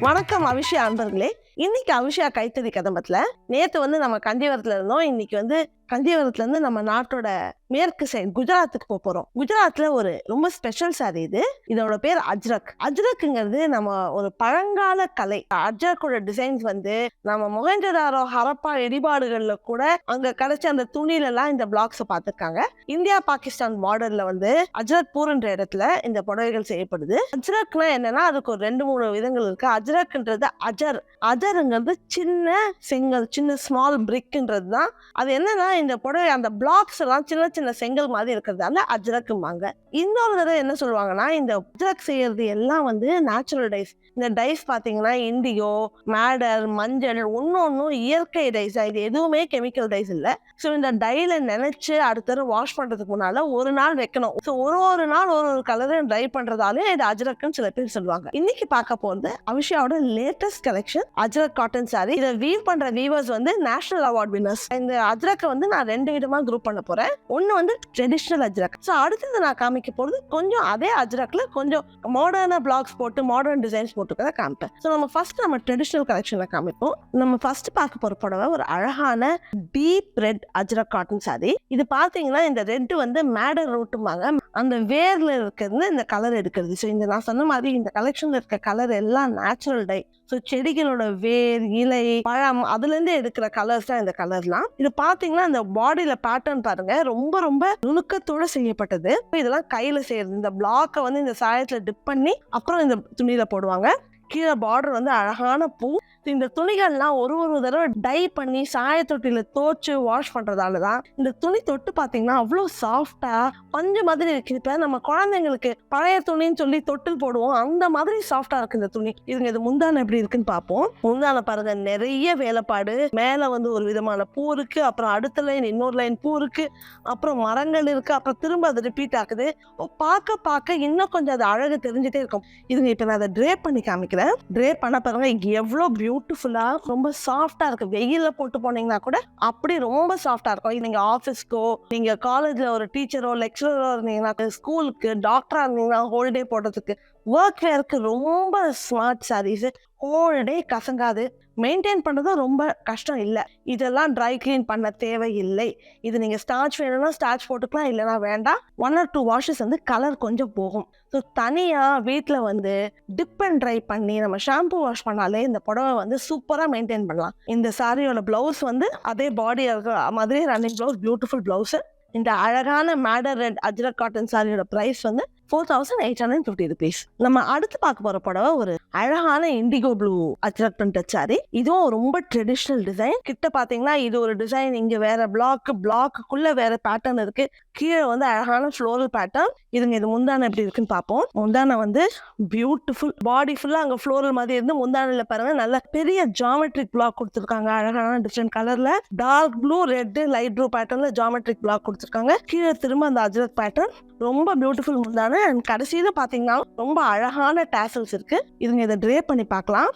வணக்கம் அபிஷா அன்பர்களே. இன்னைக்கு அபிஷா கைத்தறி கதம்பத்துல நேற்று வந்து நம்ம கண்டிவரத்தில் இருந்தோம். இன்னைக்கு வந்து கந்தியவரத்துலேருந்து நம்ம நாட்டோட மேற்கு சைடு குஜராத்துக்கு போக போகிறோம் குஜராத்தில் ஒரு ரொம்ப ஸ்பெஷல் சாரி இது. இதோட பேர் அஜ்ரக். அஜ்ரக்ங்கிறது நம்ம ஒரு பழங்கால கலை. அஜ்ரக்கோட டிசைன்ஸ் வந்து நம்ம மொஹஞ்சதாரோ ஹரப்பா இடிபாடுகளில் கூட அங்கே கிடைச்ச அந்த துணிலெல்லாம் இந்த பிளாக்ஸை பார்த்துருக்காங்க இந்தியா பாகிஸ்தான் பார்டரில் வந்து அஜ்ரக்பூர்ன்ற இடத்துல இந்த புடவைகள் செய்யப்படுது. அஜ்ரக்னா என்னன்னா அதுக்கு ஒரு ரெண்டு மூணு விதங்கள் இருக்கு. அஜ்ரக்ன்றது அஜர். அஜருங்கிறது சின்ன செங்கல் சின்ன ஸ்மால் பிரிக்ன்றது தான். அது என்னன்னா இந்த புடவை அந்த பிளாக்ஸ் எல்லாம் சின்ன சின்ன செங்கல் மாதிரி இருக்கிறதால அஜ்ரக்கும்பாங்க. இன்னொரு தடவை என்ன சொல்லுவாங்கன்னா இந்த அஜ்ரக் செய்யறது எல்லாம் வந்து நேச்சுரல் டைஸ் இந்த டைஸ் பார்த்தீங்கன்னா இண்டிகோ மேடர் மஞ்சள் ஒன்று ஒன்றும் இயற்கை டைஸ் இது எதுவுமே கெமிக்கல் டைஸ் இல்லை. ஸோ இந்த டைல நினைச்சு அடுத்த வாஷ் பண்ணுறதுக்கு முன்னால ஒரு நாள் வைக்கணும். ஸோ ஒரு ஒரு நாள் ஒரு ஒரு கலரை ட்ரை பண்ணுறதாலே இது அஜ்ரக்னு சில பேர் சொல்லுவாங்க. இன்னைக்கு பார்க்க போகிறது அவிஷாவோட latest collection Ajrakh cotton saree இதை வீவ் பண்ணுற வீவர்ஸ் வந்து நேஷனல் அவார்ட் வின்னர்ஸ் இந்த அஜ்ரக்கை வந்து நான் ரெண்டு விதமாக குரூப் பண்ண போகிறேன் ஒன்று வந்து ட்ரெடிஷ்னல் அஜ்ரக். ஸோ அடுத்தது நான் காமிக்க போகிறது கொஞ்சம் அதே அஜ்ரக்ல கொஞ்சம் மாடர்ன பிளாக்ஸ் போட்டு மாடர்ன் டிசைன்ஸ் போட்டு காமிப்பேன். ஸோ நம்ம ஃபர்ஸ்ட் நம்ம ட்ரெடிஷ்னல் கலெக்ஷன்ல காமிப்போம். நம்ம ஃபர்ஸ்ட் பார்க்க போற புடவை ஒரு அழகான deep red Ajrakh cotton saree இது பாத்தீங்கன்னா இந்த ரெட்டு வந்து மேடர் ரூட்டுமாங்க அந்த வேர்ல இருக்கிறது இந்த கலர் எடுக்கிறது. ஸோ இந்த நான் சொன்ன மாதிரி இந்த கலெக்ஷன்ல இருக்க கலர் எல்லாம் நேச்சுரல் டை ஸோ செடிகளோட வேர் இலை பழம் அதுல இருந்து எடுக்கிற கலர்ஸ் தான் இந்த கலர்லாம் இது பாத்தீங்கன்னா இந்த பாடியில பேட்டர்ன் பாருங்க. ரொம்ப ரொம்ப நுணுக்கத்தோட செய்யப்பட்டது. இதெல்லாம் கையில செய்யறது. இந்த பிளாக்கை வந்து இந்த சாயத்துல டிப் பண்ணி அப்புறம் இந்த துணியில போடுவாங்க. கீழே பார்டர் வந்து அழகான பூ. இந்த துணிகள்லாம் ஒரு ஒரு தடவை டை பண்ணி சாயத்தொட்டியில தோச்சு வாஷ் பண்றதால தான் இந்த துணி தொட்டு பார்த்தீங்கன்னா அவ்வளோ சாஃப்டா பஞ்சு மாதிரி இருக்கு. இப்போ நம்ம குழந்தைங்களுக்கு பழைய துணின்னு சொல்லி தொட்டில் போடுவோம். அந்த மாதிரி சாஃப்டா இருக்கு இந்த துணி. இதுங்க இது முந்தான எப்படி இருக்குன்னு பார்ப்போம் முந்தான பாருங்க நிறைய வேலைப்பாடு. மேலே வந்து ஒரு விதமான பூ இருக்கு அப்புறம் அடுத்த லைன் இன்னொரு லைன் பூ இருக்கு அப்புறம் மரங்கள் இருக்கு அப்புறம் திரும்ப அது ரிப்பீட் ஆகுது. பார்க்க பார்க்க இன்னும் கொஞ்சம் அது அழகு தெரிஞ்சுட்டே இருக்கும். இதுங்க இப்போ நான் அதை ட்ரே பண்ணி காமிக்கிறேன். ட்ரே பண்ண பாருங்க இங்கே எவ்வளோ பியூட்டிஃபுல்லாக ரொம்ப சாஃப்டாக இருக்குது வெயிலில் போட்டு போனீங்கன்னா கூட அப்படி ரொம்ப சாஃப்டாக இருக்கும். நீங்கள் ஆஃபீஸ்க்கோ நீங்கள் காலேஜில் ஒரு டீச்சரோ லெக்சரோ இருந்தீங்கன்னா ஸ்கூலுக்கு டாக்டராக இருந்தீங்கன்னா ஹோல்டே போடுறதுக்கு ஒர்க் வேருக்கு ரொம்ப ஸ்மார்ட் சாரீஸு ஹோல் டே கசங்காது. மெயின்டைன் பண்ணுறதும் ரொம்ப கஷ்டம் இல்லை. இதெல்லாம் ட்ரை க்ளீன் பண்ண தேவையில்லை. இது நீங்கள் ஸ்டார்ச் வேணும்னா ஸ்டார்ச் போட்டுக்கலாம் இல்லைனா வேண்டாம். ஒன் ஆர் டூ வாஷஸ் வந்து கலர் கொஞ்சம் போகும். ஸோ தனியாக வீட்டில் வந்து டிப் அண்ட் ட்ரை பண்ணி நம்ம ஷாம்பு வாஷ் பண்ணாலே இந்த புடவை வந்து சூப்பராக மெயின்டைன் பண்ணலாம். இந்த சாரியோட ப்ளவுஸ் வந்து அதே பாடி இருக்கிற மாதிரி ரன்னிங் ப்ளவுஸ் பியூட்டிஃபுல் ப்ளவுஸு இந்த அழகான மேடர் ரெட் அஜ்ரக் காட்டன் சாரியோட ப்ரைஸ் வந்து four thousand eight hundred fifty rupees நம்ம அடுத்து பார்க்க போற புடவை ஒரு அழகான indigo blue Ajrakh printed saree இதுவும் ரொம்ப ட்ரெடிஷ்னல் டிசைன் கிட்ட பாத்தீங்கன்னா இது ஒரு டிசைன் இங்க வேற பிளாக் பிளாக்குள்ள வேற பேட்டர்ன் இருக்கு. கீழே வந்து அழகான ஃப்ளோரல் பேட்டர்ன் இதுங்க இது முந்தான எப்படி இருக்குன்னு பார்ப்போம். முந்தான வந்து பியூட்டிஃபுல் பாடி ஃபுல்லா அங்க ஃப்ளோரல் மாதிரி இருந்து முந்தானில பாருங்க நல்ல பெரிய ஜாமெட்ரிக் பிளாக் கொடுத்துருக்காங்க. அழகான டிஃப்ரெண்ட் கலர்ல dark blue red light blue பேட்டர்ன்ல ஜாமெட்ரிக் பிளாக் கொடுத்துருக்காங்க. கீழே திரும்ப அந்த அஜரத் பேட்டர்ன் ரொம்ப பியூட்டிஃபுல் முந்தான அண்ட் கடைசியில பார்த்தீங்கன்னா ரொம்ப அழகான டேசல்ஸ் இருக்குது இதுங்க இதை ட்ரே பண்ணி பார்க்கலாம்.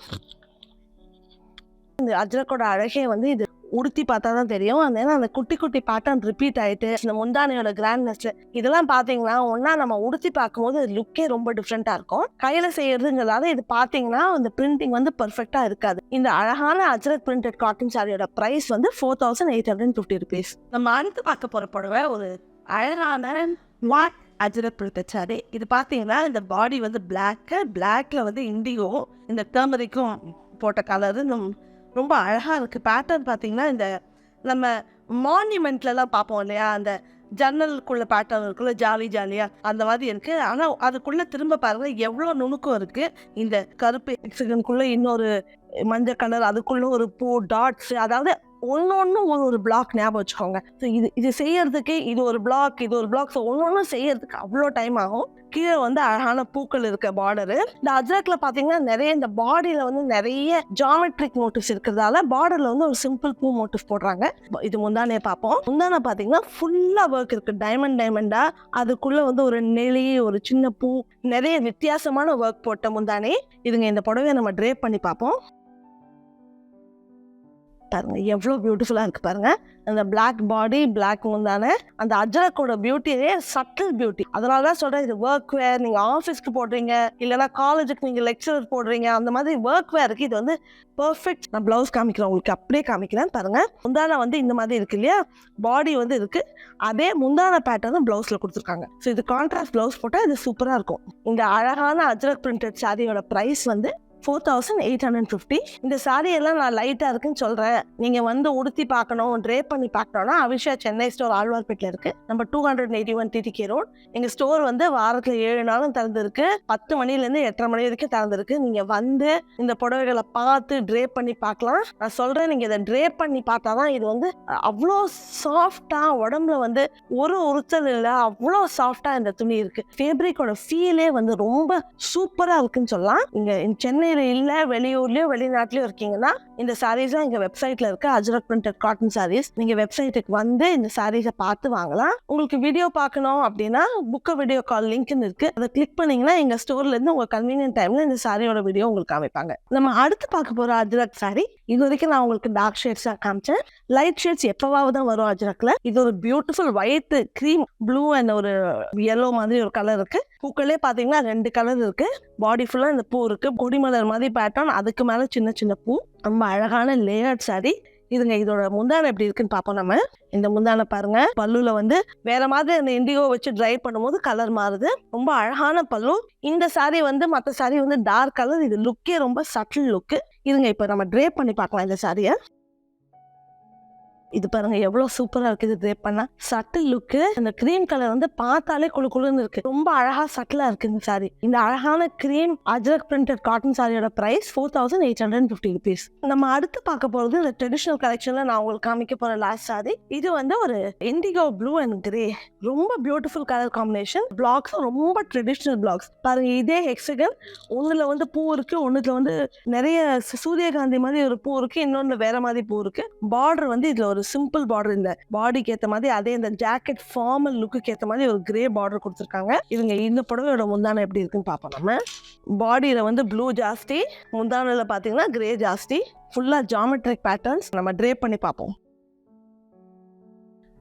இந்த அஜ்ரக்கோட அழகே வந்து இது உடுத்தி பார்த்தா தான் தெரியும். அந்த அந்த குட்டி குட்டி பேட்டர்ன் ரிப்பீட் ஆகிட்டு இந்த முந்தானையோட கிராண்ட்னஸ் இதெல்லாம் பார்த்தீங்கன்னா ஒன்றா நம்ம உடுத்தி பார்க்கும்போது லுக்கே ரொம்ப டிஃப்ரெண்ட்டாக இருக்கும். கையில் செய்யறதுங்கிறதால இது பார்த்தீங்கன்னா அந்த பிரிண்டிங் வந்து பர்ஃபெக்டாக இருக்காது. இந்த அழகான அஜ்ரக் பிரிண்டட் காட்டன் சாரியோட ப்ரைஸ் வந்து four thousand eight hundred fifty rupees நம்ம அடுத்து பார்க்க போகிற புடவை ஒரு அழகான வாட் அஜரக் பிரிண்டட் இது பார்த்தீங்கன்னா இந்த பாடி வந்து பிளாக்கு பிளாக்கில் வந்து இண்டிகோ இந்த டர்மரிக்கும் போட்ட கலரு ரொம்ப அழகாக இருக்குது பேட்டர்ன் பார்த்தீங்கன்னா இந்த நம்ம மான்யூமெண்ட்லலாம் பார்ப்போம் இல்லையா? அந்த ஜன்னலுக்குள்ள பேட்டர்ன் இருக்குல்ல ஜாலி ஜாலியாக அந்த மாதிரி இருக்குது ஆனால் அதுக்குள்ளே திரும்ப பாருங்கள் எவ்வளோ நுணுக்கம் இருக்குது இந்த கருப்பு எக்ஸிகனுக்குள்ள இன்னொரு மஞ்சள் கலர் அதுக்குள்ளே ஒரு பூ டாட்ஸ் அதாவது ஒன்று ஒன்று ஒரு ஒரு பிளாக் ஞாபகம் வச்சுக்கோங்க. ஸோ இது இது செய்யறதுக்கு இது ஒரு பிளாக் இது ஒரு பிளாக் ஸோ ஒன்று ஒன்று செய்யறதுக்கு அவ்வளோ டைம் ஆகும். கீழே வந்து அழகான பூக்கள் இருக்க பார்டரு இந்த அஜ்ரக்ல பாத்தீங்கன்னா நிறைய இந்த பாடியில வந்து நிறைய ஜாமெட்ரிக் மோட்டிவ்ஸ் இருக்கிறதால பார்டர்ல வந்து ஒரு சிம்பிள் பூ மோட்டிவ் போடுறாங்க. இது முந்தானே பார்ப்போம் முந்தானே பாத்தீங்கன்னா ஃபுல்லா ஒர்க் இருக்கு. டைமண்ட் டைமண்டா அதுக்குள்ள வந்து ஒரு நெளி ஒரு சின்ன பூ. நிறைய வித்தியாசமான ஒர்க் போட்ட முந்தானே. இதுங்க இந்த புடவையை நம்ம ட்ரேப் பண்ணி பார்ப்போம் பாருங்க எவ்வளோ பியூட்டிஃபுல்லாக இருக்கு பாருங்க. அந்த பிளாக் பாடி பிளாக் முந்தான அந்த அஜரக்கோட பியூட்டியே சட்டில் பியூட்டி அதனால தான் சொல்கிறேன் இது ஒர்க் வேர் நீங்கள் ஆஃபீஸ்க்கு போடுறீங்க இல்லைன்னா காலேஜுக்கு நீங்கள் லெக்சரர் போடுறீங்க அந்த மாதிரி ஒர்க் வேருக்கு இது வந்து பர்ஃபெக்ட் நான் ப்ளவுஸ் காமிக்கிறேன் உங்களுக்கு அப்படியே காமிக்கிறேன் பாருங்க. முந்தான வந்து இந்த மாதிரி இருக்கு இல்லையா? பாடி வந்து இருக்கு. அதே முந்தான பேட்டர்னும் ப்ளவுஸில் கொடுத்துருக்காங்க. ஸோ இது கான்ட்ராஸ்ட் ப்ளவுஸ் போட்டால் இது சூப்பராக இருக்கும். இந்த அழகான அஜரக் பிரிண்டட் சாரியோட ப்ரைஸ் வந்து four thousand eight hundred fifty இந்த சாரி எல்லாம் நான் லைட்டாக இருக்குன்னு சொல்கிறேன் நீங்கள் வந்து உடுத்தி பார்க்கணும் ட்ரே பண்ணி பார்க்கணும்னா அவிஷா சென்னை ஸ்டோர் ஆழ்வார்பேட்டில் இருக்குது நம்ம two hundred eighty one TTK road எங்கள் ஸ்டோர் வந்து வாரத்தில் ஏழு நாளும் திறந்துருக்கு. பத்து மணிலேருந்து எட்டரை மணி வரைக்கும் திறந்துருக்கு. நீங்கள் வந்து இந்த புடவைகளை பார்த்து ட்ரே பண்ணி பார்க்கலாம். நான் சொல்கிறேன் நீங்கள் இதை ட்ரே பண்ணி பார்த்தா தான் இது வந்து அவ்வளோ சாஃப்டாக உடம்புல வந்து ஒரு உறுத்தல் இல்லை. அவ்வளோ சாஃப்டாக இந்த துணி இருக்குது ஃபேப்ரிக்கோட ஃபீலே வந்து ரொம்ப சூப்பராக இருக்குன்னு சொல்லலாம். இங்கே சென்னை சென்னையில் இல்லை வெளியூர்லேயோ வெளிநாட்டிலையோ இருக்கீங்கன்னா இந்த சாரீஸ்லாம் எங்கள் வெப்சைட்டில் இருக்க. அஜரக் பிரிண்டட் காட்டன் சாரீஸ் நீங்கள் வெப்சைட்டுக்கு வந்து இந்த சாரீஸை பார்த்து வாங்கலாம். உங்களுக்கு வீடியோ பார்க்கணும் அப்படின்னா புக்க வீடியோ கால் லிங்க்னு இருக்குது அதை கிளிக் பண்ணீங்கன்னா எங்கள் ஸ்டோர்லேருந்து உங்கள் கன்வீனியன்ட் டைமில் இந்த சாரியோட வீடியோ உங்களுக்கு காமிப்பாங்க. நம்ம அடுத்து பார்க்க போகிற அஜரக் சாரி இது வரைக்கும் நான் உங்களுக்கு டார்க் ஷேட்ஸாக காமிச்சேன். லைட் ஷேட்ஸ் எப்போவாவது தான் வரும் அஜரக்ல இது ஒரு beautiful white cream blue and ஒரு எல்லோ மாதிரி ஒரு கலர் இருக்கு. பூக்களே பார்த்தீங்கன்னா ரெண்டு கலர் இருக்கு. பாடி ஃபுல்லாக இந்த பூ இருக்குது கொடிமலர் மாதிரி பேட்டர்ன் அதுக்கு மேலே சின்ன சின்ன பூ. ரொம்ப அழகான லேயர்ட் சாரி இதுங்க இதோட முந்தானை எப்படி இருக்குன்னு பார்ப்போம் நம்ம. இந்த முந்தானை பாருங்க. பல்லுல வந்து வேற மாதிரி அந்த இண்டிகோ வச்சு ட்ரை பண்ணும்போது கலர் மாறுது. ரொம்ப அழகான பல்லு. இந்த saree வந்து மற்ற சாரீ வந்து டார்க் கலர் இது லுக்கே ரொம்ப சட்டில் லுக்கு இதுங்க இப்போ நம்ம ட்ரே பண்ணி பார்க்கலாம் இந்த சாரியை இது பாருங்க எவ்வளோ சூப்பராக இருக்குது இது ட்ரேப் பண்ணா சட்டில் லுக்கு அந்த கிரீம் கலர் வந்து பார்த்தாலே குளு குளுன்னு இருக்கு. ரொம்ப அழகா சட்டிலாக இருக்கு இந்த சாரி இந்த அழகான கிரீம் அஜரக் பிரிண்டட் காட்டன் சாரியோட price four thousand eight hundred fifty rupees நம்ம அடுத்து பார்க்க போகிறது இந்த ட்ரெடிஷ்னல் கலெக்ஷனில் நான் உங்களுக்கு காமிக்க போகிற லாஸ்ட் சாரி இது வந்து ஒரு இண்டிகோ ப்ளூ அண்ட் கிரே ரொம்ப பியூட்டிஃபுல் கலர் காம்பினேஷன் பிளாக்ஸ் ரொம்ப ட்ரெடிஷ்னல் பிளாக்ஸ் பாருங்க இதே ஹெக்ஸகன் ஒண்ணுல வந்து பூ இருக்கு ஒன்றுல வந்து நிறைய சூரியகாந்தி மாதிரி ஒரு பூ இருக்கு இன்னொன்று வேற மாதிரி பூ இருக்கு. பார்டர் வந்து இதில் ஒரு சிம்பிள் பார்டர் இந்த பாடிக்கு ஏற்ற மாதிரி அதே இந்த ஜாக்கெட் ஃபார்மல் லுக்கு ஏற்ற மாதிரி ஒரு கிரே பார்டர் கொடுத்துருக்காங்க. இவங்க இந்த புடவையோட முந்தானை எப்படி இருக்குன்னு பார்ப்போம் நம்ம. பாடியில் வந்து ப்ளூ ஜாஸ்தி முந்தானில் பார்த்தீங்கன்னா கிரே ஜாஸ்தி. ஃபுல்லாக ஜாமெட்ரிக் பேட்டர்ன்ஸ் நம்ம ட்ரே பண்ணி பார்ப்போம்.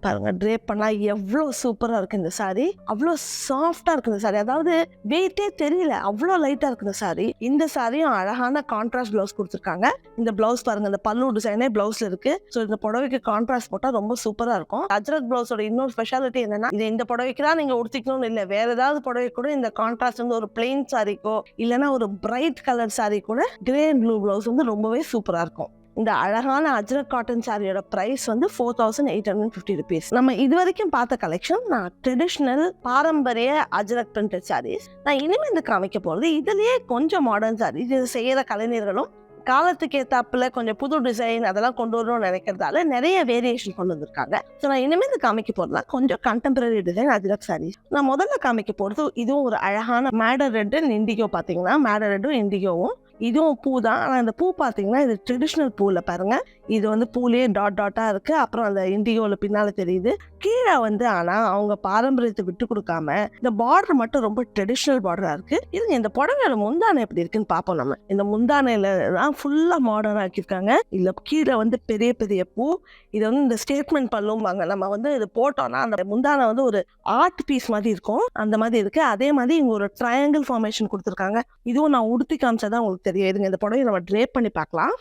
பாருங்க ட்ரேப் பண்ணால் எவ்வளோ சூப்பராக இருக்குது இந்த சாரி அவ்வளோ சாஃப்டாக இருக்குது இந்த சாரி அதாவது வெயிட்டே தெரியல அவ்வளோ லைட்டாக இருக்குது இந்த சாரி இந்த சாரியும் அழகான கான்ட்ராஸ்ட் ப்ளவுஸ் கொடுத்துருக்காங்க. இந்த ப்ளவுஸ் பாருங்க இந்த பல்லு டிசைனே ப்ளவுஸில் இருக்குது ஸோ இந்த புடவைக்கு கான்ட்ராஸ்ட் போட்டால் ரொம்ப சூப்பராக இருக்கும். அஜரத் ப்ளவுஸோட இன்னொரு ஸ்பெஷாலிட்டி என்னன்னா இது இந்த புடவைக்கு தான் நீங்கள் உடுத்திக்கணும்னு இல்லை. வேறு ஏதாவது புடவை கூட இந்த கான்ட்ராஸ்ட் வந்து ஒரு பிளெயின் சாரிக்கோ இல்லைன்னா ஒரு பிரைட் கலர் சாரி கூட கிரே அண்ட் ப்ளூ ப்ளவுஸ் வந்து ரொம்பவே சூப்பராக இருக்கும். இந்த அழகான அஜ்ரக் காட்டன் சாரியோட ப்ரைஸ் வந்து four thousand eight hundred fifty rupees நம்ம இது வரைக்கும் பார்த்த கலெக்ஷன் நான் ட்ரெடிஷ்னல் பாரம்பரிய அஜ்ரக் பிரிண்டட் சாரீஸ் நான் இனிமேல் இந்த காமிக்க போகிறது இதுலேயே கொஞ்சம் மாடர்ன் சாரீஸ் இது செய்கிற கலைஞர்களும் காலத்துக்கு ஏத்தாப்புல கொஞ்சம் புது டிசைன் அதெல்லாம் கொண்டு வரணும்னு நினைக்கிறதால நிறைய வேரியேஷன் கொண்டு வந்திருக்காங்க. ஸோ நான் இனிமேல் இது காமிக்க போகிறதா கொஞ்சம் கண்டெம்பரரி டிசைன் அஜ்ரக் சாரீஸ் நான் முதல்ல காமிக்க போகிறது இதுவும் ஒரு அழகான மேடர் ரெட் அண்ட் இண்டிகோ பார்த்தீங்கன்னா மேடர் ரெட்டும் இண்டிகோவும் இதுவும் பூ தான் ஆனால் இந்த பூ பார்த்தீங்கன்னா இது ட்ரெடிஷ்னல் பூவில் பாருங்கள் இது வந்து பூலேயே டாட் டாட்டாக இருக்குது அப்புறம் அந்த இண்டிகோவில் பின்னால் தெரியுது. கீழே வந்து ஆனால் அவங்க பாரம்பரியத்தை விட்டு கொடுக்காம இந்த பார்டர் மட்டும் ரொம்ப ட்ரெடிஷ்னல் பார்டராக இருக்குது இதுங்க இந்த புடவையோட முந்தானை எப்படி இருக்குன்னு பார்ப்போம் நம்ம. இந்த முந்தானையில தான் ஃபுல்லாக மாடர்ன் ஆக்கியிருக்காங்க இல்லை கீழே வந்து பெரிய பெரிய பூ. இதை வந்து இந்த ஸ்டேட்மெண்ட் பல்லும்பாங்க நம்ம வந்து இது போட்டோம்னா அந்த முந்தானை வந்து ஒரு ஆர்ட் பீஸ் மாதிரி இருக்கும். அந்த மாதிரி இருக்குது அதே மாதிரி இங்கே ஒரு ட்ரையாங்கிள் ஃபார்மேஷன் கொடுத்துருக்காங்க. இதுவும் நான் உடுத்தி காமிச்சா உங்களுக்கு தெரியும். இதுங்க இந்த படம் நம்ம ட்ரேப் பண்ணி பார்க்கலாம்.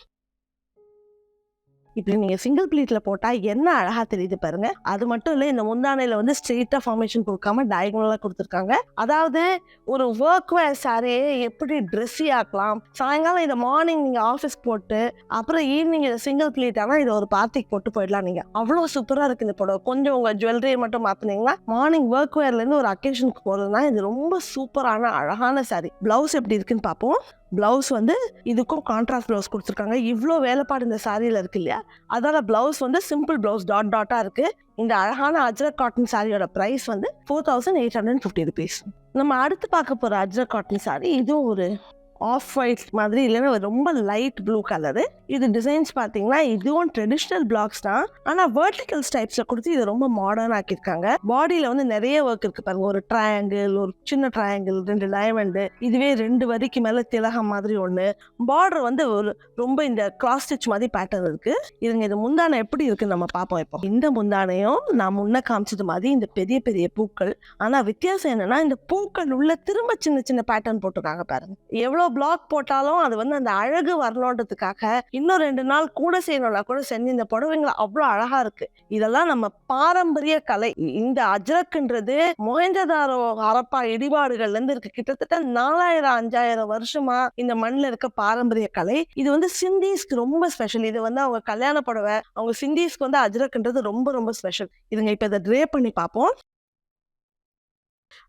இப்படி நீங்கள் சிங்கிள் ப்ளீட்டில் போட்டால் என்ன அழகாக தெரியுது பாருங்க. அது மட்டும் இல்லை இந்த முந்தானையில் வந்து ஸ்ட்ரெயிட்டாக ஃபார்மேஷன் கொடுக்காம டயகனலா கொடுத்துருக்காங்க. அதாவது ஒரு ஒர்க் வேர் சாரே எப்படி ட்ரெஸ்ஸி ஆக்கலாம் சாயங்காலம் இதை மார்னிங் நீங்கள் ஆஃபீஸ் போட்டு அப்புறம் ஈவினிங் இதை சிங்கிள் ப்ளீட் ஆனால் இதை ஒரு பார்ட்டிக்கு போட்டு போயிடலாம் நீங்கள் அவ்வளோ சூப்பராக இருக்குது இந்த புடவை. கொஞ்சம் உங்கள் ஜுவல்லரியை மட்டும் மாற்றினீங்கன்னா மார்னிங் ஒர்க் வேர்லேருந்து ஒரு அக்கேஷனுக்கு போகிறதுனா இது ரொம்ப சூப்பரான அழகான சாரி பிளவுஸ் எப்படி இருக்குன்னு பார்ப்போம். பிளவுஸ் வந்து இதுக்கும் கான்ட்ராஸ்ட் பிளவுஸ் கொடுத்துருக்காங்க. இவ்வளோ வேலைப்பாடு இந்த சாரியில் இருக்கு இல்லையா? அதோட பிளவுஸ் வந்து சிம்பிள் பிளவுஸ் டாட் டாட்டாக இருக்குது இந்த அழகான அஜ்ரக் காட்டன் சாரியோட ப்ரைஸ் வந்து four thousand eight hundred fifty rupees நம்ம அடுத்து பார்க்க போகிற அஜ்ரக் காட்டன் சாரி இதுவும் ஒரு ஆஃப் ஒயிட் மாதிரி இல்லைன்னா ரொம்ப லைட் ப்ளூ கலரு இது டிசைன்ஸ் பார்த்தீங்கன்னா இதுவும் ட்ரெடிஷ்னல் பிளாக்ஸ் தான். ஆனால் வேர்டிக்கல் ஸ்டைப்ஸில் கொடுத்து இது ரொம்ப மாடர்ன் ஆக்கியிருக்காங்க. பாடியில் வந்து நிறைய ஒர்க் இருக்கு பாருங்க. ஒரு ட்ரையாங்கிள் ஒரு சின்ன ட்ரையாங்கிள் ரெண்டு டைமண்டு இதுவே ரெண்டு வரிக்கு மேலே திலகம் மாதிரி ஒன்று பார்டர் வந்து ஒரு ரொம்ப இந்த கிராஸ் ஸ்டிச் மாதிரி பேட்டர்ன் இருக்கு. இதுங்க இது முந்தானை எப்படி இருக்குன்னு நம்ம பார்ப்போம் இப்போ. இந்த முந்தானையும் நான் முன்ன காமிச்சது மாதிரி இந்த பெரிய பெரிய பூக்கள். ஆனால் வித்தியாசம் என்னன்னா இந்த பூக்கள் உள்ள திரும்ப சின்ன சின்ன பேட்டர்ன் போட்டிருக்காங்க பாருங்க. எவ்வளோ பிளாக் போட்டாலும் அது வந்து அந்த அழகு வரணுன்றதுக்காக இன்னும் ரெண்டு நாள் கூட செய்யணும்னா கூட செஞ்சு இந்த புடவைங்களை அவ்வளோ அழகா இருக்கு. இதெல்லாம் நம்ம பாரம்பரிய கலை. இந்த அஜரக்குன்றது மொஹஞ்சதாரோ ஹரப்பா இடிபாடுகள்ல இருந்து இருக்கு. கிட்டத்தட்ட நாலாயிரம் அஞ்சாயிரம் வருஷமா இந்த மண்ணில் இருக்க பாரம்பரிய கலை. இது வந்து சிந்தீஸ்க்கு ரொம்ப ஸ்பெஷல் இது வந்து அவங்க கல்யாண புடவை அவங்க சிந்திஸ்க்கு வந்து அஜரக்குன்றது ரொம்ப ரொம்ப ஸ்பெஷல் இதுங்க இப்போ இதை ட்ரே பண்ணி பார்ப்போம்.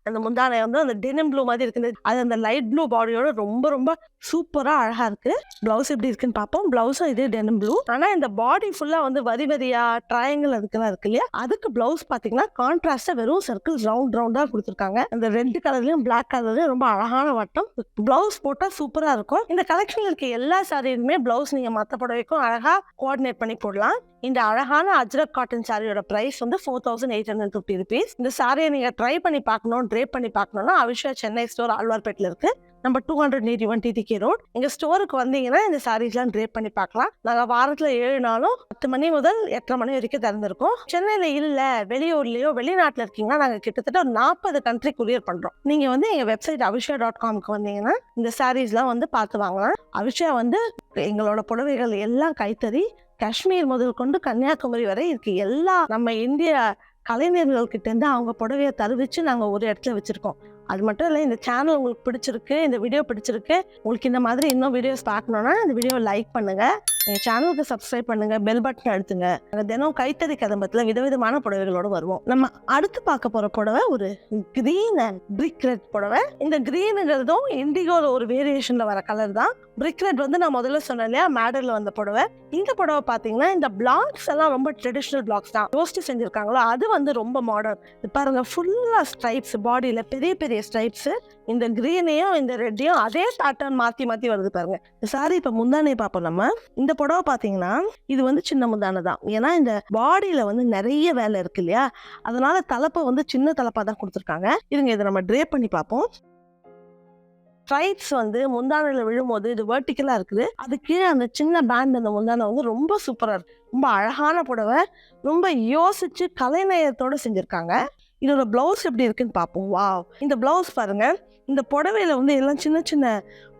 அந்த முந்தானை வந்து அந்த டெனிம் ப்ளூ மாதிரி இருக்குது அது அந்த லைட் ப்ளூ பாடியோட ரொம்ப ரொம்ப சூப்பராக அழகாக இருக்குது ப்ளவுஸ் எப்படி இருக்குன்னு பார்ப்போம். ப்ளவுஸும் இதே டெனம் ப்ளூ ஆனால் இந்த பாடி ஃபுல்லாக வந்து வரி வரியாக ட்ரையாங்கிள் அதுக்கெல்லாம் இருக்கு இல்லையா? அதுக்கு ப்ளவுஸ் பார்த்தீங்கன்னா கான்ட்ராஸ்டா வெறும் சர்க்கிள் ரவுண்ட் ரவுண்டாக கொடுத்துருக்காங்க. இந்த ரெட் கலர்லையும் பிளாக் கலர்லையும் ரொம்ப அழகான வட்டம். ப்ளவுஸ் போட்டால் சூப்பராக இருக்கும். இந்த கலெக்ஷனில் இருக்க எல்லா சாரியுமே ப்ளவுஸ் நீங்கள் மற்ற புடவைக்கும் அழகாக கோஆர்டினேட் பண்ணி போடலாம். இந்த அழகான அஜ்ரக் காட்டன் சாரியோட ப்ரைஸ் வந்து four thousand eight hundred fifty rupees இந்த சாரியை நீங்கள் ட்ரை பண்ணி பார்க்கணும் ட்ரேப் பண்ணி பார்க்கணும்னா அவிஷா சென்னை ஸ்டோர் ஆழ்வார்பேட்டில் இருக்குது நம்ம two hundred eighty one TTK road எங்கள் ஸ்டோருக்கு வந்தீங்கன்னா இந்த சாரீஸ்லாம் ட்ரேப் பண்ணி பார்க்கலாம். நாங்கள் வாரத்தில் ஏழு நாளும் பத்து மணி முதல் எட்டரை மணி வரைக்கும் திறந்திருக்கோம். சென்னையில் இல்லை வெளியூர்லேயோ வெளிநாட்டில் இருக்கீங்கன்னா நாங்கள் கிட்டத்தட்ட ஒரு நாற்பது கண்ட்ரி குரியர் பண்ணுறோம் நீங்கள் வந்து எங்கள் வெப்சைட் அபிஷா டாட் காம்க்கு வந்தீங்கன்னா இந்த சாரீஸ்லாம் வந்து பார்த்து வாங்கலாம். அபிஷா வந்து எங்களோட புடவைகள் எல்லாம் கைத்தறி காஷ்மீர் முதல் கொண்டு கன்னியாகுமரி வரை இருக்கு. எல்லா நம்ம இந்திய கலைஞர்கள்கிட்ட இருந்து அவங்க புடவையை தருவிச்சு நாங்கள் ஒரு இடத்துல வச்சுருக்கோம். அது மட்டும் இல்லை இந்த சேனல் உங்களுக்கு பிடிச்சிருக்கு இந்த வீடியோ பிடிச்சிருக்கு உங்களுக்கு இந்த மாதிரி இன்னும் வீடியோஸ் பார்க்கணுன்னா இந்த வீடியோவை லைக் பண்ணுங்கள் எங்கள் சேனலுக்கு சப்ஸ்கிரைப் பண்ணுங்க பெல் பட்டன் அழுத்துங்க. நாங்கள் தினம் கைத்தறி கதம்பத்தில் விதவிதமான புடவைகளோடு வருவோம். நம்ம அடுத்து பார்க்க போகிற புடவை ஒரு கிரீன் அண்ட் பிரிக் ரெட் புடவை. இந்த கிரீனுங்கிறதும் இண்டிகோல ஒரு வேரியேஷனில் வர கலர் தான். பிரிக் ரெட் வந்து நான் முதல்ல சொன்னேன் இல்லையா மேடரில் வந்த புடவை. இந்த புடவை பார்த்தீங்கன்னா இந்த பிளாக்ஸ் எல்லாம் ரொம்ப ட்ரெடிஷ்னல் பிளாக்ஸ் தான். ரோஸ்ட்டு செஞ்சுருக்காங்களோ? அது வந்து ரொம்ப மாடர்ன் பாருங்க ஃபுல்லாக ஸ்ட்ரைப்ஸ் பாடியில் பெரிய பெரிய ஸ்ட்ரைப்ஸ் இந்த கிரீனையும் இந்த ரெட்டையும் அதே பேட்டர்ன் மாற்றி மாற்றி வருது பாருங்க. சாரி இப்போ முந்தானை பார்ப்போம் நம்ம. இந்த புடவை பார்த்தீங்கன்னா இது வந்து சின்ன முந்தானை தான். ஏன்னா இந்த பாடியில் வந்து நிறைய வேலை இருக்கு இல்லையா? அதனால தலைப்பை வந்து சின்ன தலைப்பாக தான் கொடுத்துருக்காங்க. இதுங்க இதை நம்ம ட்ரே பண்ணி பார்ப்போம். ஸ்ட்ரைட்ஸ் வந்து முந்தானையில் விழும்போது இது வெர்டிக்கலாக இருக்குது. அது கீழே அந்த சின்ன பேண்ட் அந்த முந்தானை வந்து ரொம்ப சூப்பராக இருக்குது ரொம்ப அழகான புடவை. ரொம்ப யோசிச்சு கலைநயத்தோட செஞ்சுருக்காங்க. இதோட ப்ளவுஸ் எப்படி இருக்குன்னு பார்ப்போம். வா இந்த ப்ளவுஸ் பாருங்கள் இந்த புடவையில் வந்து எல்லாம் சின்ன சின்ன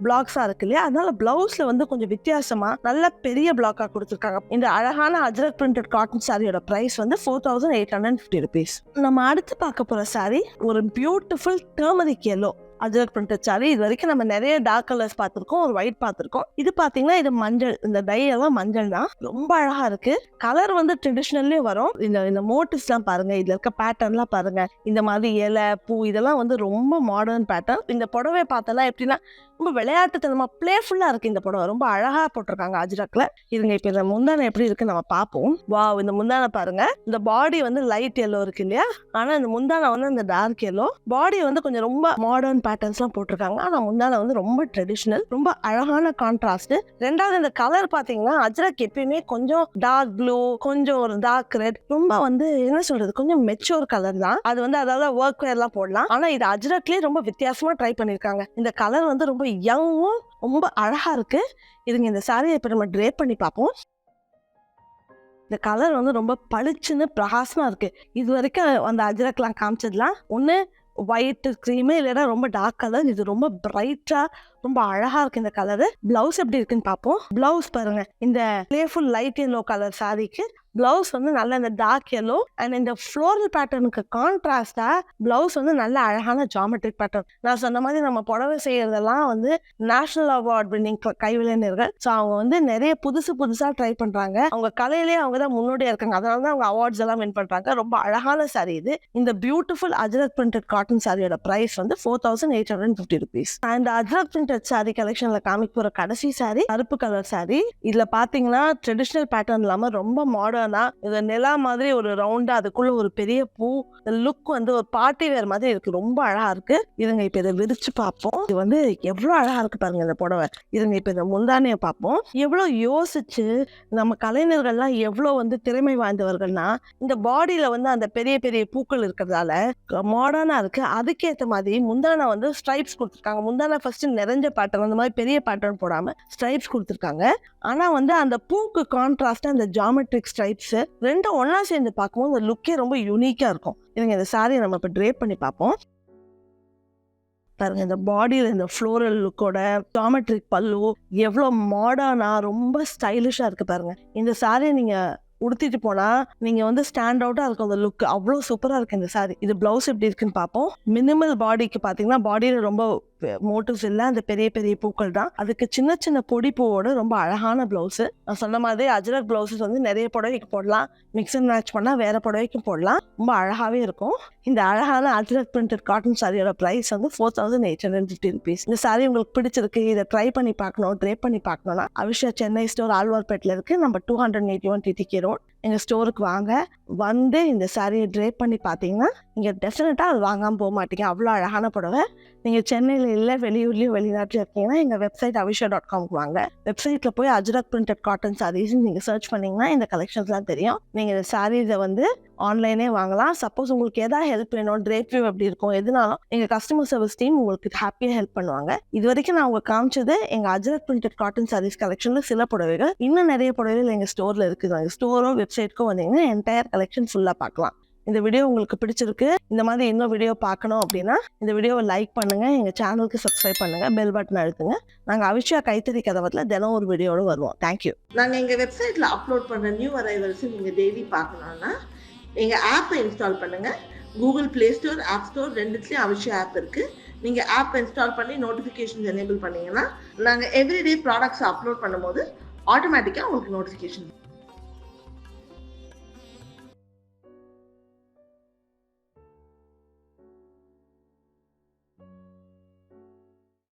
பிளாக்ஸாக இருக்கு இல்லையா? அதனால ப்ளவுஸில் வந்து கொஞ்சம் வித்தியாசமாக நல்ல பெரிய பிளாக்காக கொடுத்துருக்காங்க. இந்த அழகான அஜரக் பிரிண்டட் காட்டன் சாரியோட ப்ரைஸ் வந்து four thousand eight hundred fifty rupees நம்ம அடுத்து பார்க்க போகிற சாரி ஒரு பியூட்டிஃபுல் டர்மரிக் எல்லோ அப்சர்வ் பண்ணிட்டு சாரி இது வரைக்கும் நம்ம நிறைய டார்க் கலர்ஸ் பார்த்துருக்கோம் ஒரு ஒயிட் பார்த்துருக்கோம். இது பார்த்தீங்கன்னா இது மஞ்சள். இந்த டை எல்லாம் மஞ்சள் தான். ரொம்ப அழகா இருக்கு. கலர் வந்து ட்ரெடிஷ்னல்லே வரும். இந்த இந்த மோட்டிவ்ஸ்லாம் பாருங்க. இதுல இருக்க பேட்டர்ன்லாம் பாருங்க. இந்த மாதிரி இலை பூ இதெல்லாம் வந்து ரொம்ப மாடர்ன் பேட்டர்ன் இந்த புடவை பார்த்தெல்லாம் எப்படின்னா ரொம்ப விளையாட்டுத்தனமா பிளேஃபுல்லா இருக்கு இந்த புடவை. ரொம்ப அழகா போட்டிருக்காங்க அஜ்ரக்ல. இதுங்க இப்போ இந்த முந்தானை எப்படி இருக்கு நம்ம பார்ப்போம். வாவ் இந்த முந்தானை பாருங்க. இந்த பாடி வந்து லைட் எல்லோ இருக்கு இல்லையா? ஆனா இந்த முந்தானை வந்து இந்த டார்க் எல்லோ பாடி வந்து கொஞ்சம் ரொம்ப மாடர்ன் பேட்டர்ன்ஸ்லாம் போட்டிருக்காங்க. ஆனால் முந்தானை வந்து ரொம்ப ட்ரெடிஷ்னல் ரொம்ப அழகான கான்ட்ராஸ்ட் ரெண்டாவது இந்த கலர் பார்த்தீங்கன்னா அஜ்ரக் எப்பயுமே கொஞ்சம் டார்க் ப்ளூ கொஞ்சம் ஒரு டார்க் ரெட் ரொம்ப வந்து என்ன சொல்றது கொஞ்சம் மெச்சூர் கலர் தான். அது வந்து அதாவது ஒர்க் வேர்லாம் போடலாம். ஆனால் இது அஜ்ரக்லேயே ரொம்ப வித்தியாசமாக ட்ரை பண்ணியிருக்காங்க இந்த கலர் வந்து ரொம்ப யங்கும் ரொம்ப அழகாக இருக்கு. இதுங்க இந்த சாரியை இப்போ நம்ம ட்ரேப் பண்ணி பார்ப்போம். இந்த கலர் வந்து ரொம்ப பளிச்சுன்னு பிரகாசமாக இருக்குது இது வரைக்கும் அந்த அஜரக்லாம் காமிச்சதுலாம் ஒன்று ஒயிட் க்ரீமு இல்லைன்னா ரொம்ப டார்க் கலர் இது ரொம்ப பிரைட்டாக ரொம்ப அழகாக இருக்குது இந்த கலரு பிளவுஸ் எப்படி இருக்குன்னு பார்ப்போம். பிளவுஸ் பாருங்கள் இந்த பிளேஃபுல் லைட் எல்லோ கலர் சாரிக்கு பிளவுஸ் வந்து நல்ல இந்த டார்க் எல்லோ அண்ட் இந்த ஃப்ளோரல் பேட்டர்னுக்கு கான்ட்ராஸ்டா பிளவுஸ் வந்து நல்ல அழகான ஜாமெட்ரிக் பேட்டர்ன் நான் சொன்ன மாதிரி நம்ம புடவை செய்யறதெல்லாம் வந்து நேஷனல் அவார்ட் வின்னிங் கைவிளைஞர்கள் ஸோ அவங்க வந்து நிறைய புதுசு புதுசா ட்ரை பண்றாங்க. அவங்க கலையிலேயே அவங்க தான் முன்னோடியா இருக்காங்க. அதனால தான் அவங்க அவார்ட்ஸ் எல்லாம் வின் பண்றாங்க. ரொம்ப அழகான சாரி இது. இந்த பியூட்டிஃபுல் அஜரத் பிரிண்டட் காட்டன் சாரியோட பிரைஸ் வந்து four thousand eight hundred fifty rupees and Ajrakh printed saree கலெக்ஷன்ல காமிக்க போற கடைசி சாரி கருப்பு கலர் சாரி இதுல பாத்தீங்கன்னா ட்ரெடிஷ்னல் பேட்டர்ன் இல்லாம ரொம்ப மாடர்ன் என்னன்னா இது நிலா மாதிரி ஒரு ரவுண்டா அதுக்குள்ள ஒரு பெரிய பூ லுக் வந்து ஒரு பார்ட்டி வேர் மாதிரி இருக்கு. ரொம்ப அழகா இருக்கு. இதுங்க இப்ப இதை விரிச்சு பார்ப்போம். இது வந்து எவ்வளவு அழகா இருக்கு பாருங்க இந்த புடவை. இதுங்க இப்ப இந்த முந்தானைய பார்ப்போம். எவ்வளவு யோசிச்சு நம்ம கலைஞர்கள்லாம் எவ்வளவு வந்து திறமை வாய்ந்தவர்கள்னா இந்த பாடியில வந்து அந்த பெரிய பெரிய பூக்கள் இருக்கிறதால மாடர்னா இருக்கு. அதுக்கேற்ற மாதிரி முந்தானை வந்து ஸ்ட்ரைப்ஸ் கொடுத்துருக்காங்க. முந்தானை ஃபர்ஸ்ட் நிறைஞ்ச பேட்டர்ன் அந்த மாதிரி பெரிய பேட்டர்ன் போடாம ஸ்ட்ரைப்ஸ் கொடுத்துருக்காங்க. ஆனா வந்து அந்த பூக்கு கான்ட்ராஸ்ட் அந்த ஜாமெட்ரிக் ஸ்ட்ரைப்ஸ் ரெண்டும் ஒன்றா சேர்ந்து பார்க்கும்போது அந்த லுக்கே ரொம்ப யூனிக்காக இருக்கும். இதுங்க இந்த சாரியை நம்ம இப்போ ட்ரேப் பண்ணி பார்ப்போம். பாருங்க இந்த பாடியில் இந்த ஃப்ளோரல் லுக்கோட ஜாமெட்ரிக் பல்லு எவ்வளோ மாடர்னா ரொம்ப ஸ்டைலிஷாக இருக்குது பாருங்க. இந்த சாரியை நீங்கள் உடுத்திட்டு போனால் நீங்கள் வந்து ஸ்டாண்ட் அவுட்டாக இருக்கும் அந்த லுக் அவ்வளோ சூப்பராக இருக்குது இந்த சாரி இது ப்ளவுஸ் எப்படி இருக்குன்னு பார்ப்போம். மினிமல் பாடிக்கு பார்த்தீங்கன்னா பாடியில் ரொம்ப மோட்டிவ்ஸ் இல்லை. அந்த பெரிய பெரிய பூக்கள் தான். அதுக்கு சின்ன சின்ன பொடி பூவோட ரொம்ப அழகான ப்ளவுஸு. நான் சொன்ன மாதிரி அஜரக் ப்ளவுஸஸ் வந்து நிறைய புடவைக்கு போடலாம். மிக்ஸ் அண்ட் மேட்ச் பண்ணால் வேற புடவைக்கும் போடலாம். ரொம்ப அழகாகவே இருக்கும். இந்த அழகான அஜரக் பிரிண்டட் காட்டன் சாரியோட ப்ரைஸ் வந்து four thousand eight hundred fifty rupees இந்த சாரி உங்களுக்கு பிடிச்சிருக்கு இதை ட்ரை பண்ணி பார்க்கணும் ட்ரே பண்ணி பார்க்கணும்னா அவிஷா சென்னை ஸ்டோர் ஆழ்வார்பேட்டில் இருக்கு. நம்ம two hundred eighty one TTK road எங்கள் ஸ்டோருக்கு வாங்க. வந்து இந்த சாரியை ட்ரே பண்ணி பார்த்தீங்கன்னா நீங்கள் டெஃபினட்டாக அது வாங்காமல் போக மாட்டீங்க. அவ்வளோ அழகான புடவை. நீங்கள் சென்னையில் இல்லை வெளியூர்லேயும் வெளிநாட்டில் இருக்கீங்கன்னா எங்கள் வெப்சைட் அவிஷா டாட் காம்க்கு வாங்க. வெப்சைட்டில் போய் அஜ்ரக் பிரிண்டட் காட்டன் சாரீஸ் நீங்கள் சர்ச் பண்ணிங்கன்னா இந்த கலெக்ஷன்ஸ்லாம் தெரியும். நீங்கள் இந்த சாரீஸை வந்து ஆன்லைனே வாங்கலாம். சப்போஸ் உங்களுக்கு எதாவது ஹெல்ப் வேணும் ட்ரேப் வியூ அப்படி இருக்கும் எதுனாலும் எங்கள் கஸ்டமர் சர்வீஸ் டீம் உங்களுக்கு ஹாப்பியாக ஹெல்ப் பண்ணுவாங்க. இது வரைக்கும் நான் உங்களுக்கு காமிச்சது எங்கள் அஜரத் பிரிண்டட் காட்டன் சாரீஸ் கலெக்ஷனில் சில புடவைகள். இன்னும் நிறைய புடவைகள் எங்கள் ஸ்டோரில் இருக்குது. எங்கள் ஸ்டோரும் வெப்சைட்க்கும் வந்தீங்கன்னா என்டையர் கலெக்ஷன் ஃபுல்லாக பார்க்கலாம். இந்த வீடியோ உங்களுக்கு பிடிச்சிருக்கு இந்த மாதிரி இன்னும் வீடியோ பார்க்கணும் அப்படின்னா இந்த வீடியோவை லைக் பண்ணுங்க எங்க சேனலுக்கு சப்ஸ்கிரைப் பண்ணுங்க பெல் பட்டன் அழுத்துங்க. நாங்க அவிஷா கைத்தறி கதவத்தில் தினம் ஒரு வீடியோட வருவோம். தேங்க்யூ நாங்க எங்க வெப்சைட்ல அப்லோட் பண்ற நியூ அரைவல்ஸ் நீங்க டெய்லி பார்க்கணும்னா எங்க ஆப்பை இன்ஸ்டால் பண்ணுங்க. Google Play Store App Store ரெண்டுத்துலயும் Avisha app இருக்கு. நீங்க ஆப் இன்ஸ்டால் பண்ணி நோட்டிஃபிகேஷன்ஸ் எனேபிள் பண்ணீங்கன்னா நாங்க எவ்ரிடே ப்ராடக்ட்ஸ் அப்லோட் பண்ணும்போது ஆட்டோமேட்டிக்காக உங்களுக்கு நோட்டிஃபிகேஷன்